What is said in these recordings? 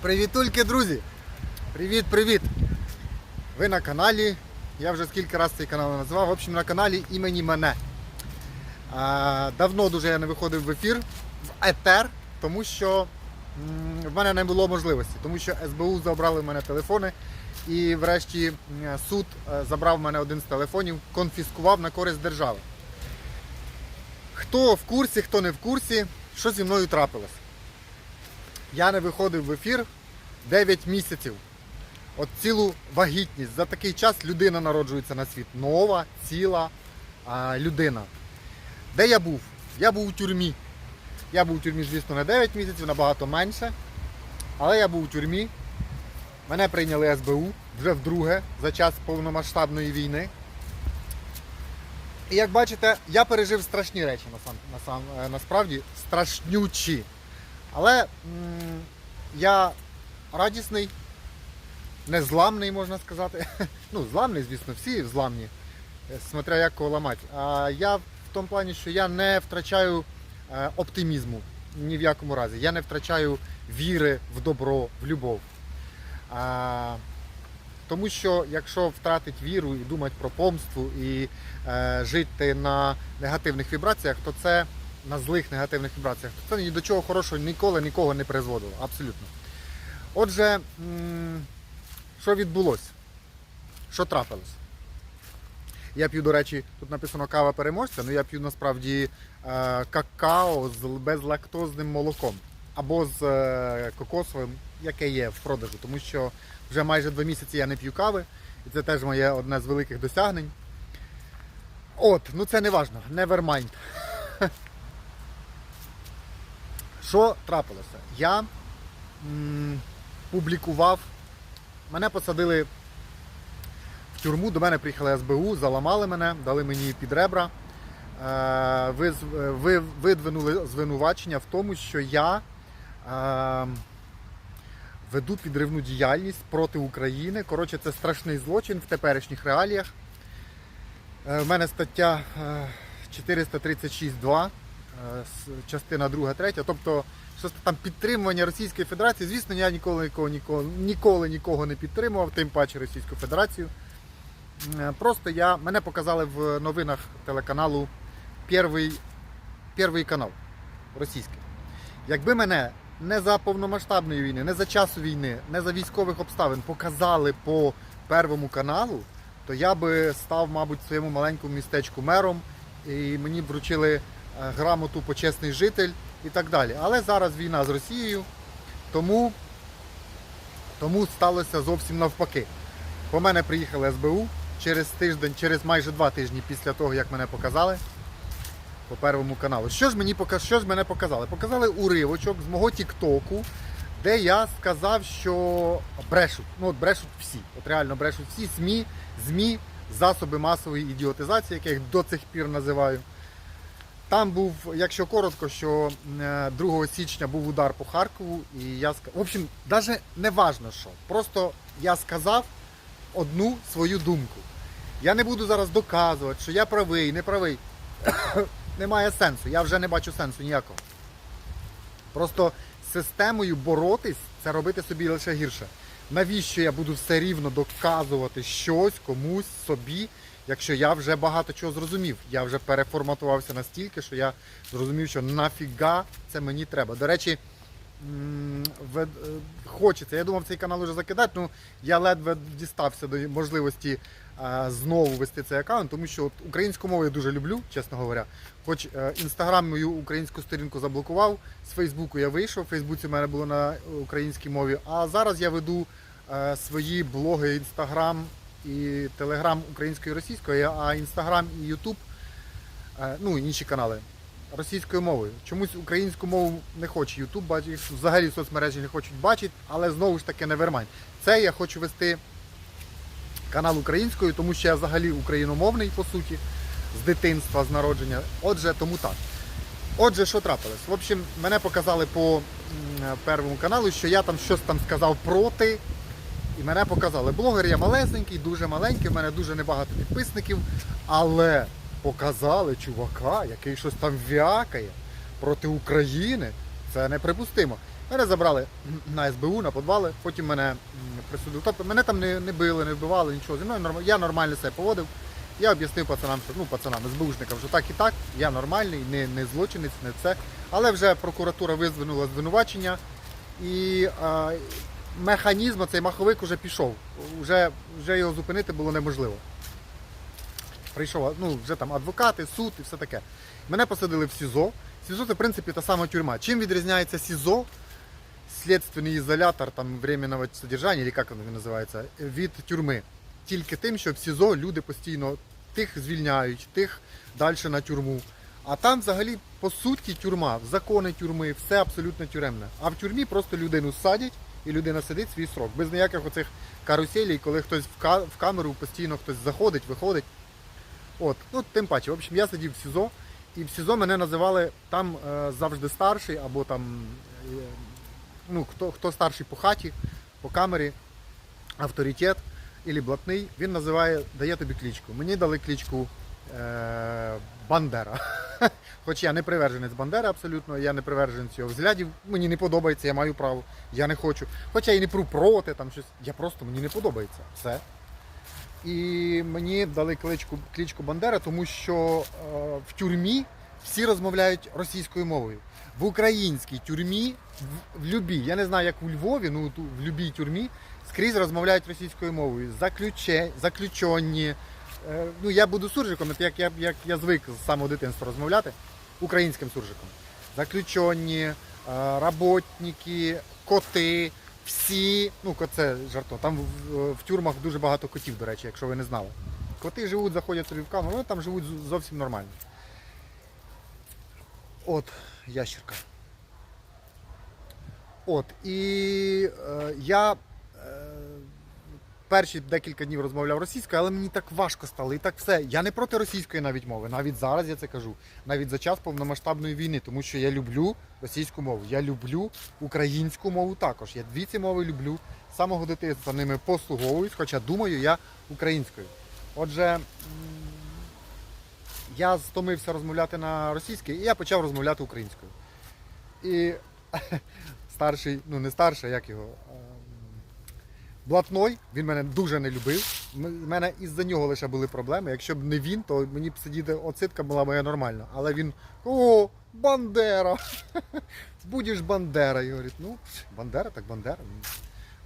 Привітульки, друзі! Привіт-привіт! Ви на каналі. Я вже скільки разів цей канал називав. В общем, на каналі імені мене. А, давно дуже я не виходив в ефір, в етер, тому що в мене не було можливості, тому що СБУ забрали в мене телефони. І врешті суд е, забрав в мене один з телефонів, конфіскував на користь держави. Хто в курсі, хто не в курсі, що зі мною трапилось? Я не виходив в ефір 9 місяців. От цілу вагітність. За такий час людина народжується на світ. Нова, ціла а, людина. Де я був? Я був у тюрмі. Я був у тюрмі, звісно, не 9 місяців, набагато менше. Але я був у тюрмі. Мене прийняли СБУ вже вдруге за час повномасштабної війни. І як бачите, я пережив страшні речі е, насправді страшнючі. Але м, я радісний, незламний, можна сказати. Ну, зламний, звісно, всі зламні, е, смотря як кого ламати. А я в тому плані, що я не втрачаю е, оптимізму ні в якому разі. Я не втрачаю віри в добро, в любов. А, тому що якщо втратить віру і думати про помсту і е, жити на негативних вібраціях, то це на злих негативних вібраціях, це ні до чого хорошого ніколи нікого не призводило. Абсолютно. Отже, що відбулося? Що трапилось? Я п'ю, до речі, тут написано кава переможця, але я п'ю насправді е, какао з безлактозним молоком або з е, кокосовим, яке є в продажу, тому що вже майже два місяці я не п'ю кави, і це теж моє одне з великих досягнень. От, ну це не важно, never mind. Що трапилося? Я м, публікував, мене посадили в тюрму, до мене приїхали СБУ, заламали мене, дали мені під ребра, е, виз- е, ви, видвинули звинувачення в тому, що я е, веду підривну діяльність проти України. Коротше, це страшний злочин в теперішніх реаліях. Е, мене стаття е, 436.2, е, частина 2, 3, тобто що там підтримування Російської Федерації. Звісно, я ніколи нікого, нікого, ніколи нікого не підтримував, тим паче Російську Федерацію. Е, Просто я, мене показали в новинах телеканалу Перший, канал російський. Якби мене не за повномасштабної війни, не за часу війни, не за військових обставин показали по Первому каналу, то я би став, мабуть, в своєму маленькому містечку мером і мені б вручили е, грамоту почесний житель і так далі. Але зараз війна з Росією, тому, тому сталося зовсім навпаки. По мене приїхали СБУ через тиждень, через майже два тижні після того, як мене показали по первому каналу. Що ж мені що ж мене показали? Показали уривочок з мого Тіктоку, де я сказав, що брешуть. Ну от брешуть всі. От реально брешуть всі СМІ, ЗМІ, засоби масової ідіотизації, як я їх до цих пір називаю. Там був, якщо коротко, що е, 2 січня був удар по Харкову, і я. В общем, навіть не важно що. Просто я сказав одну свою думку. Я не буду зараз доказувати, що я правий, не правий. Немає сенсу. Я вже не бачу сенсу ніякого. Просто системою боротись це робити собі лише гірше. Навіщо я буду все рівно доказувати щось комусь собі, якщо я вже багато чого зрозумів? Я вже переформатувався настільки, що я зрозумів, що нафіга це мені треба. До речі, е, хочеться. Я думав цей канал вже закидати, ну я ледве дістався до можливості знову вести цей аккаунт, тому що от українську мову я дуже люблю, чесно говоря. Хоч е, інстаграм мою українську сторінку заблокував, з Фейсбуку я вийшов, в Фейсбуці в мене було на українській мові. А зараз я веду е, свої блоги Інстаграм і Телеграм українською і російською, а Інстаграм і Ютуб, е, ну і інші канали російською мовою. Чомусь українську мову не хоче Ютуб бачить, взагалі соцмережі не хочуть бачити, але знову ж таки не вермань. Це я хочу вести канал українською, тому що я взагалі україномовний по суті, з дитинства, з народження. Отже, тому так. Отже, що трапилось? В общем, мене показали по первому каналу, що я там щось там сказав проти. І мене показали. Блогер я малесенький, дуже маленький, в мене дуже небагато підписників, але показали чувака, який щось там вякає проти України. це неприпустимо. Мене забрали на СБУ, на подвали, потім мене присудили. Тобто мене там не, не били, не вбивали, нічого. Зі мною я нормально себе поводив. Я об'яснив пацанам, що ну пацанам, СБУшникам, що так і так, я нормальний, не, не злочинець, не це. Але вже прокуратура визвинула звинувачення і механізм, цей маховик уже пішов. Вже, вже його зупинити було неможливо. Прийшов ну, вже там адвокати, суд і все таке. Мене посадили в СІЗО. СІЗО це в принципі та сама тюрма. Чим відрізняється СІЗО, слідственний ізолятор там, временного содержання, як він називається, від тюрми? Тільки тим, що в СІЗО люди постійно тих звільняють, тих далі на тюрму. А там взагалі по суті тюрма, закони тюрми, все абсолютно тюремне. А в тюрмі просто людину садять і людина сидить свій срок. Без ніяких оцих каруселей, коли хтось в, ка- в камеру постійно хтось заходить, виходить. От, ну тим паче, в общем, я сидів в СІЗО, і в СІЗО мене називали там е, завжди старший, або там е, ну, хто, хто старший по хаті, по камері, авторитет або блатний, він називає, дає тобі кличку. Мені дали кличку е, Бандера. Хоч я не приверженець Бандери абсолютно, я не приверженець його взглядів, мені не подобається, я маю право, я не хочу. Хоча і не пру проти, там щось. Я просто мені не подобається. Все. І мені дали кличку, кличку Бандера, тому що е, в тюрмі всі розмовляють російською мовою. В українській тюрмі, в, в любій, я не знаю, як у Львові, ну в любій тюрмі скрізь розмовляють російською мовою. Заключе, заключені. Е, ну, я буду суржиком, як, я, як я звик з самого дитинства розмовляти українським суржиком. Заключені, е, роботники, коти, всі, ну це жарто. Там в, в тюрмах дуже багато котів, до речі, якщо ви не знали. Коти живуть, заходять собі в камеру, вони там живуть зовсім нормально. От, ящерка. От, і е, я перші декілька днів розмовляв російською, але мені так важко стало. І так все. Я не проти російської навіть мови. Навіть зараз я це кажу. Навіть за час повномасштабної війни, тому що я люблю російську мову. Я люблю українську мову також. Я дві ці мови люблю. З самого дитинства ними послуговуюсь, хоча думаю я українською. Отже, я стомився розмовляти на російській, і я почав розмовляти українською. І старший, ну не старший, як його. Блатной, він мене дуже не любив. У мене із-за нього лише були проблеми. Якщо б не він, то мені б сидіти оцитка була моя нормальна. Але він о, Бандера! Будеш Бандера. І говорить, ну, Бандера, так Бандера.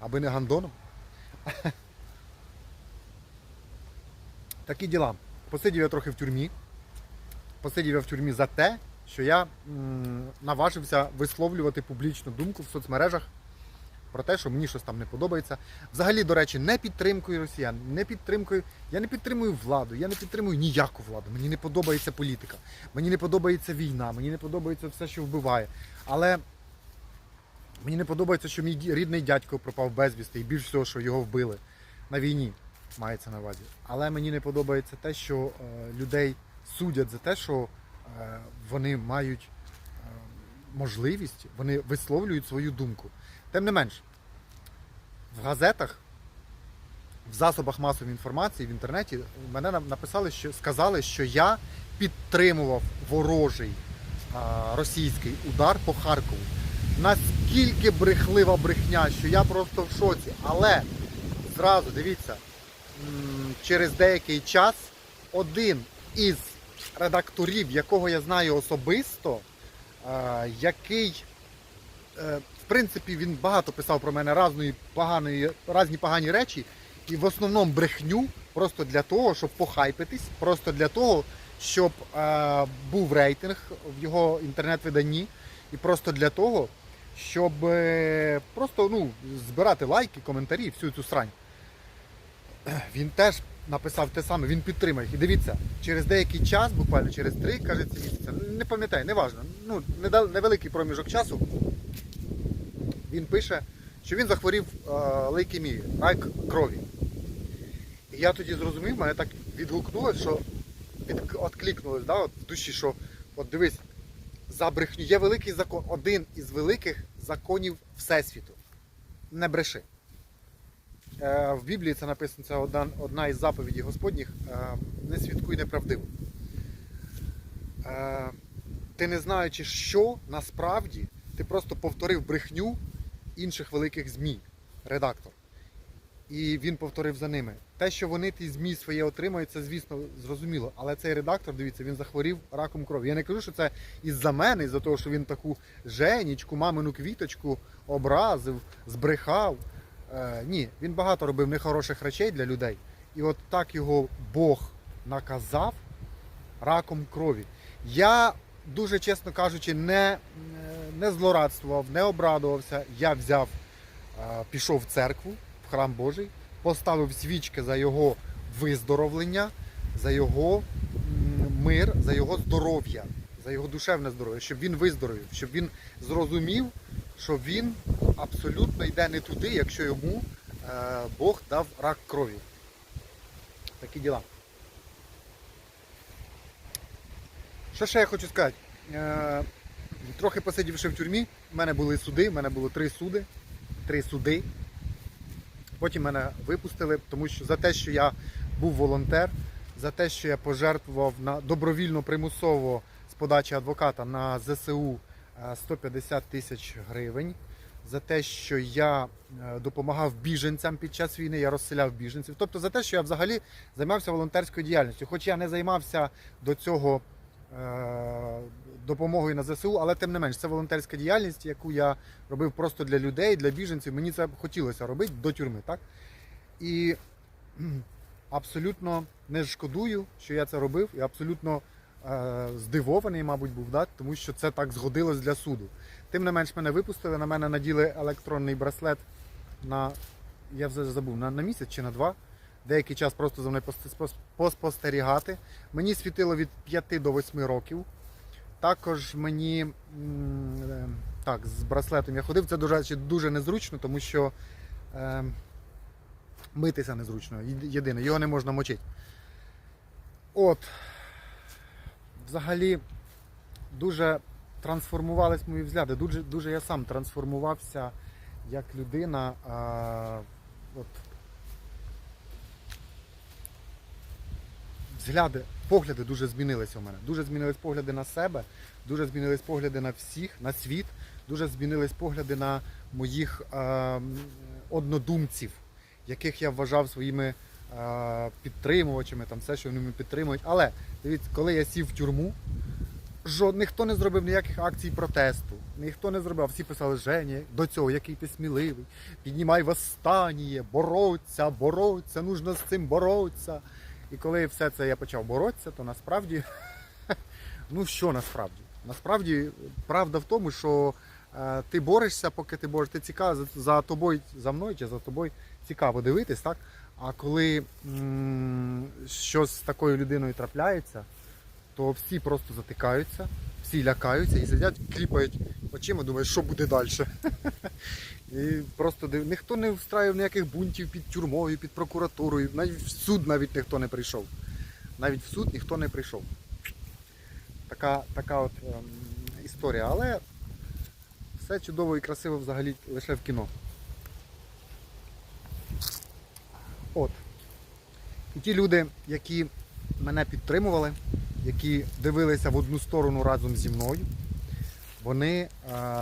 Аби не гандоном. Такі діла. Посидів я трохи в тюрмі. Посидів я в тюрмі за те, що я м, наважився висловлювати публічну думку в соцмережах про те, що мені щось там не подобається. Взагалі, до речі, не підтримкою росіян, не підтримкою. Я не підтримую владу, я не підтримую ніяку владу. Мені не подобається політика, мені не подобається війна, мені не подобається все, що вбиває. Але мені не подобається, що мій рідний дядько пропав безвісти, і більш всього, що його вбили на війні, мається на увазі. Але мені не подобається те, що е, людей судять за те, що е, вони мають е, можливість, вони висловлюють свою думку. Тим не менш, в газетах, в засобах масової інформації, в інтернеті мене написали, що сказали, що я підтримував ворожий а, російський удар по Харкову. Наскільки брехлива брехня, що я просто в шоці. Але зразу дивіться, через деякий час один із редакторів, якого я знаю особисто, який е, принципі, він багато писав про мене разної поганої, разні погані речі, і в основному брехню просто для того, щоб похайпитись, просто для того, щоб е, був рейтинг в його інтернет-виданні, і просто для того, щоб е, просто ну, збирати лайки, коментарі, всю цю срань. Він теж написав те саме, він підтримав їх. І дивіться, через деякий час, буквально через три, кажеться, місяця, не пам'ятаю, неважно, ну, неда- невеликий проміжок часу, він пише, що він захворів е, лейкемією, рак крові. І я тоді зрозумів, мене так відгукнулося, що від, відкликнулось да, от в душі, що от дивись, за брехню є великий закон, один із великих законів Всесвіту. Не бреши. Е, в Біблії це написано, це одна, одна із заповідей Господніх. Е, не свідкуй неправдиво. Е, ти не знаючи, що насправді ти просто повторив брехню інших великих ЗМІ, редактор. І він повторив за ними. Те, що вони ті ЗМІ своє отримають, це звісно зрозуміло. Але цей редактор, дивіться, він захворів раком крові. Я не кажу, що це із-за мене, із-за того, що він таку женічку, мамину квіточку образив, збрехав. Е, ні, він багато робив нехороших речей для людей. І от так його Бог наказав раком крові. Я дуже чесно кажучи, не, не злорадствував, не обрадувався. Я взяв, е, пішов в церкву, в храм Божий, поставив свічки за його виздоровлення, за його мир, за його здоров'я, за його душевне здоров'я, щоб він виздоровів, щоб він зрозумів, що він абсолютно йде не туди, якщо йому е, Бог дав рак крові. Такі діла. Що ще я хочу сказати? Е, трохи посидівши в тюрмі, в мене були суди, в мене було три суди. Три суди. Потім мене випустили, тому що за те, що я був волонтер, за те, що я пожертвував на добровільно примусово з подачі адвоката на ЗСУ е, 150 тисяч гривень. За те, що я е, допомагав біженцям під час війни, я розселяв біженців. Тобто за те, що я взагалі займався волонтерською діяльністю. Хоч я не займався до цього е, допомогою на ЗСУ, але тим не менш, це волонтерська діяльність, яку я робив просто для людей, для біженців. Мені це хотілося робити до тюрми, так? І абсолютно не шкодую, що я це робив, і абсолютно е, здивований, мабуть, був, да? тому що це так згодилось для суду. Тим не менш, мене випустили, на мене наділи електронний браслет на, я вже забув, на, на місяць чи на два. Деякий час просто за мною пос- поспостерігати. Мені світило від 5 до 8 років. Також мені е, так, з браслетом я ходив. Це речі, дуже незручно, тому що е, митися незручно. Єдине, його не можна мочити. От. Взагалі, дуже трансформувались мої взгляди. Дуже, дуже я сам трансформувався як людина. А, от, взгляди, погляди дуже змінилися у мене. Дуже змінились погляди на себе, дуже змінились погляди на всіх, на світ, дуже змінились погляди на моїх е, однодумців, яких я вважав своїми е, підтримувачами, там все, що вони мене підтримують. Але дивіться, коли я сів в тюрму, жод, ніхто не зробив ніяких акцій протесту. Ніхто не зробив. Всі писали Женя, до цього, який ти сміливий, піднімай восстання, бороться, бороться, нужно з цим боротися. І коли все це я почав боротися, то насправді, ну що насправді? Насправді, правда в тому, що е, ти борешся, поки ти борешся, ти цікаво за, за тобою, за мною чи за тобою цікаво дивитись, так? А коли м- щось з такою людиною трапляється, то всі просто затикаються, всі лякаються і сидять, кліпають очима, думають, що буде далі. І просто див... ніхто не встраював ніяких бунтів під тюрмою, під прокуратурою. Навіть в суд навіть ніхто не прийшов. Навіть в суд ніхто не прийшов. Така, така от ем, історія. Але все чудово і красиво взагалі лише в кіно. От. І ті люди, які мене підтримували, які дивилися в одну сторону разом зі мною, вони е,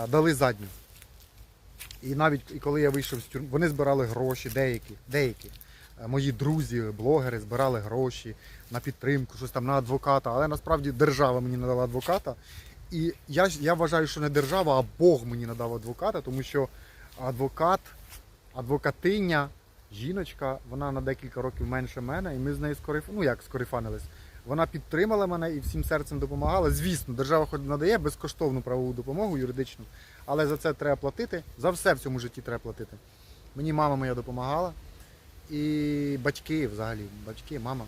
дали задню. І навіть і коли я вийшов з тюрми, вони збирали гроші, деякі, деякі. Е, Мої друзі, блогери збирали гроші на підтримку, щось там на адвоката. Але насправді держава мені надала адвоката. І я, я вважаю, що не держава, а Бог мені надав адвоката, тому що адвокат, адвокатиня, жіночка, вона на декілька років менше мене, і ми з нею скориф... ну як скорифанились. Вона підтримала мене і всім серцем допомагала. Звісно, держава хоч надає безкоштовну правову допомогу юридичну, але за це треба платити. За все в цьому житті треба платити. Мені мама моя допомагала. І батьки взагалі, батьки, мама.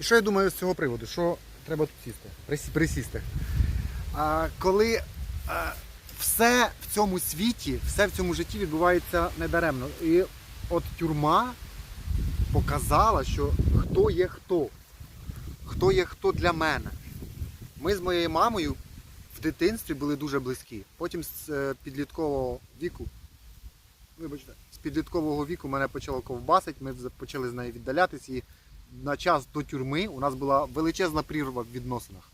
І що я думаю з цього приводу? Що треба тут сісти, присі- присісти. А, коли а, все в цьому світі, все в цьому житті відбувається недаремно. І от тюрма показала, що хто є хто. Хто є хто для мене. Ми з моєю мамою в дитинстві були дуже близькі. Потім з е, підліткового віку, вибачте, з підліткового віку мене почало ковбасити, ми почали з нею віддалятись і на час до тюрми у нас була величезна прірва в відносинах.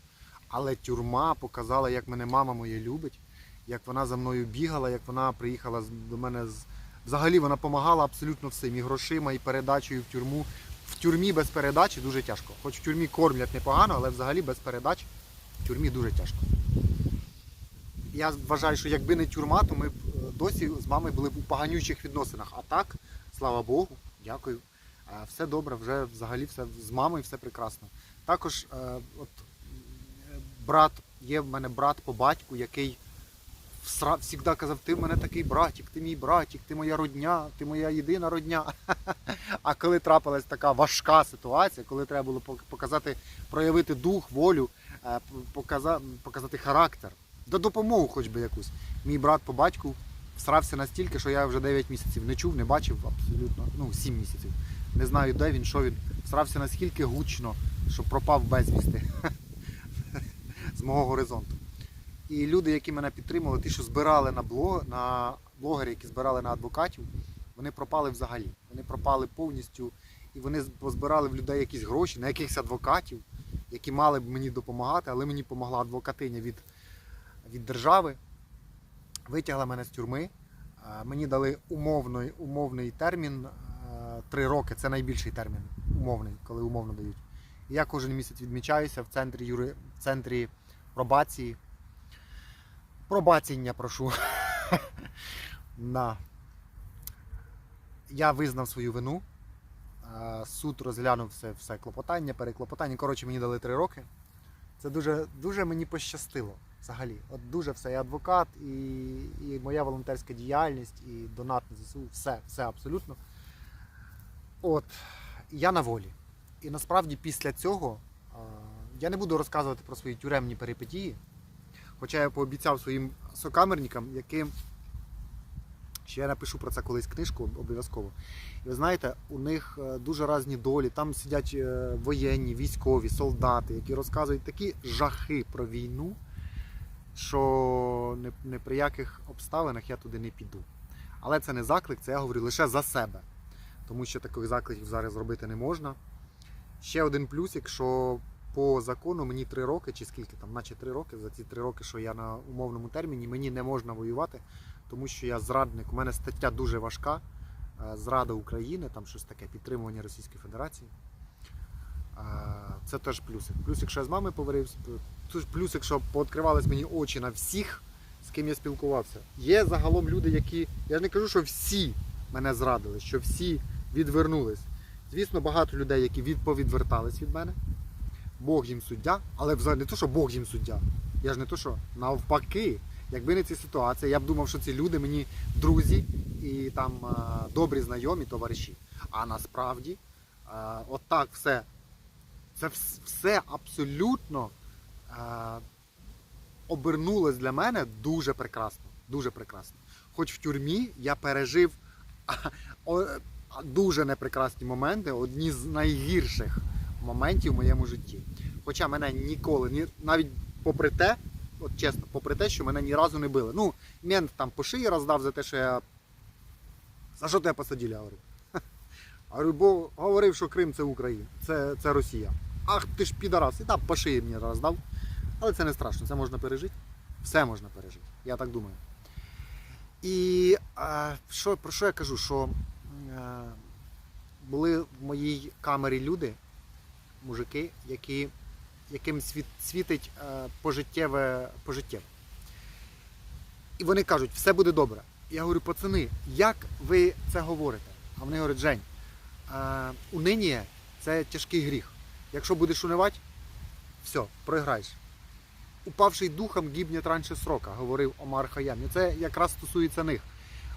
Але тюрма показала, як мене мама моя любить, як вона за мною бігала, як вона приїхала до мене з. Взагалі вона допомагала абсолютно всім, і грошима, і передачею в тюрму. В тюрмі без передачі дуже тяжко. Хоч в тюрмі кормлять непогано, але взагалі без передач в тюрмі дуже тяжко. Я вважаю, що якби не тюрма, то ми б е, досі з мамою були б у поганючих відносинах. А так, слава Богу, дякую. Е, Все добре, вже взагалі все з мамою все прекрасно. Також е, от, брат, є в мене брат по батьку, який завжди казав, ти в мене такий братик, ти мій братик, ти моя родня, ти моя єдина родня. А коли трапилась така важка ситуація, коли треба було показати, проявити дух, волю, е, показати характер, да допомогу хоч би якусь. Мій брат по батьку всрався настільки, що я вже 9 місяців не чув, не бачив абсолютно, ну 7 місяців. Не знаю, де він, що він. Всрався наскільки гучно, що пропав безвісти з мого горизонту. І люди, які мене підтримували, ті, що збирали на блог, на блогери, які збирали на адвокатів, вони пропали взагалі. Вони пропали повністю, і вони позбирали в людей якісь гроші на якихось адвокатів, які мали б мені допомагати, але мені допомогла адвокатиня від, від держави, витягла мене з тюрми. Е, Мені дали умовний, умовний термін е, три роки. Це найбільший термін, умовний, коли умовно дають. І я кожен місяць відмічаюся в центрі юри, в центрі пробації. Пробаціння прошу. На. Я визнав свою вину. Е, Суд розглянув все, все клопотання, переклопотання. Коротше, мені дали три роки. Це дуже, дуже мені пощастило взагалі. От дуже все. І адвокат, і, і моя волонтерська діяльність, і донат на ЗСУ, все, все абсолютно. От, я на волі. І насправді після цього е, я не буду розказувати про свої тюремні перипетії. Хоча я пообіцяв своїм сокамерникам, яким що я напишу про це колись книжку обов'язково. І ви знаєте, у них е, дуже різні долі. Там сидять е, воєнні, військові, солдати, які розказують такі жахи про війну, що не, не при яких обставинах я туди не піду. Але це не заклик, це я говорю лише за себе. Тому що таких закликів зараз зробити не можна. Ще один плюсик, що по закону мені три роки, чи скільки там, наче три роки, за ці три роки, що я на умовному терміні, мені не можна воювати, тому що я зрадник. У мене стаття дуже важка. е, Зрада України, там щось таке, підтримування Російської Федерації. Е, Це теж плюсик. Плюсик, що я з мамою поварився, плюс- плюсик, що пооткривались мені очі на всіх, з ким я спілкувався. Є загалом люди, які. Я не кажу, що всі мене зрадили, що всі відвернулись. Звісно, багато людей, які відповідвертались від мене. Бог їм суддя, але взагалі не то, що Бог їм суддя. Я ж не то, що навпаки, якби не ця ситуація, я б думав, що ці люди мені друзі і там е, добрі знайомі, товариші. А насправді, е, отак все. Це все абсолютно е, обернулось для мене дуже прекрасно. Дуже прекрасно. Хоч в тюрмі я пережив дуже непрекрасні моменти, одні з найгірших моментів в моєму житті. Хоча мене ніколи, ні, навіть попри те, от чесно, попри те, що мене ні разу не били. Ну, мент там по шиї роздав за те, що я. За що тебе посадили, говорю? Говорю, бо говорив, що Крим це Україна, це, це Росія. Ах ти ж підарас, і там по шиї мені роздав. Але це не страшно, це можна пережити. Все можна пережити, я так думаю. І е, що, про що я кажу? Що е, були в моїй камері люди, мужики, які, яким світить е, пожиттєве, пожиттєве. І вони кажуть, все буде добре. Я говорю, пацани, як ви це говорите? А вони говорять, Жень, е, це тяжкий гріх. Якщо будеш унивати, все, програєш. Упавший духом гібнет раніше срока, говорив Омар Хаям. І це якраз стосується них.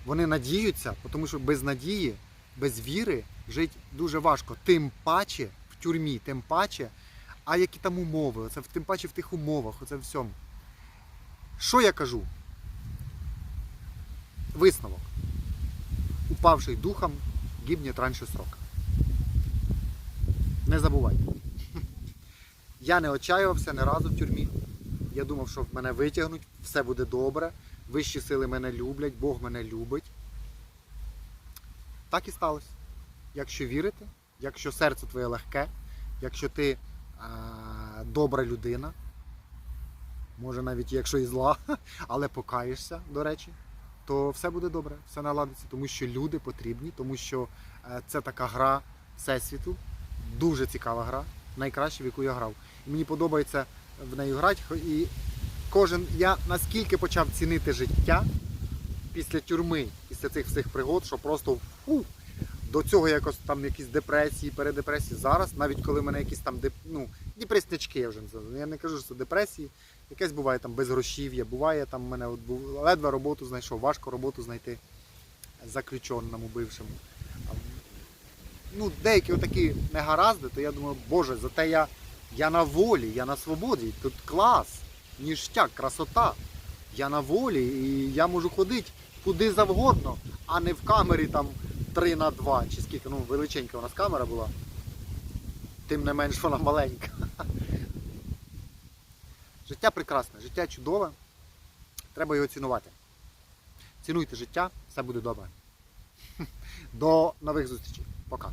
Вони надіються, тому що без надії, без віри жити дуже важко. Тим паче в тюрмі, тим паче, а які там умови, оце, тим паче в тих умовах, оце всьому. Що я кажу? Висновок. Упавший духом гибнет раніше срока. Не забувайте. Я не отчаювався ні разу в тюрмі. Я думав, що мене витягнуть, все буде добре. Вищі сили мене люблять, Бог мене любить. Так і сталося. Якщо вірити, якщо серце твоє легке, якщо ти добра людина, може навіть якщо і зла, але покаєшся, до речі, то все буде добре, все наладиться, тому що люди потрібні, тому що е, це така гра Всесвіту, дуже цікава гра, найкраща, в яку я грав. І мені подобається в неї грати. І кожен, я наскільки почав цінити життя після тюрми, після цих всіх пригод, що просто фу, до цього якось там якісь депресії, передепресії. Зараз, навіть коли в мене якісь там ну, депреснячки, я вже називаю. Я не кажу, що це депресії. Якесь буває там безгрошів'я, буває там в мене от ледве роботу знайшов, важко роботу знайти заключеному бившому. Ну, деякі отакі негаразди, то я думаю, боже, зате я, я на волі, я на свободі, тут клас, ніштяк, красота. Я на волі і я можу ходити куди завгодно, а не в камері там 3 на 2 чи скільки, ну величенька у нас камера була. Тим не менш вона маленька. Життя прекрасне, життя чудове. Треба його цінувати. Цінуйте життя, все буде добре. До нових зустрічей. Пока.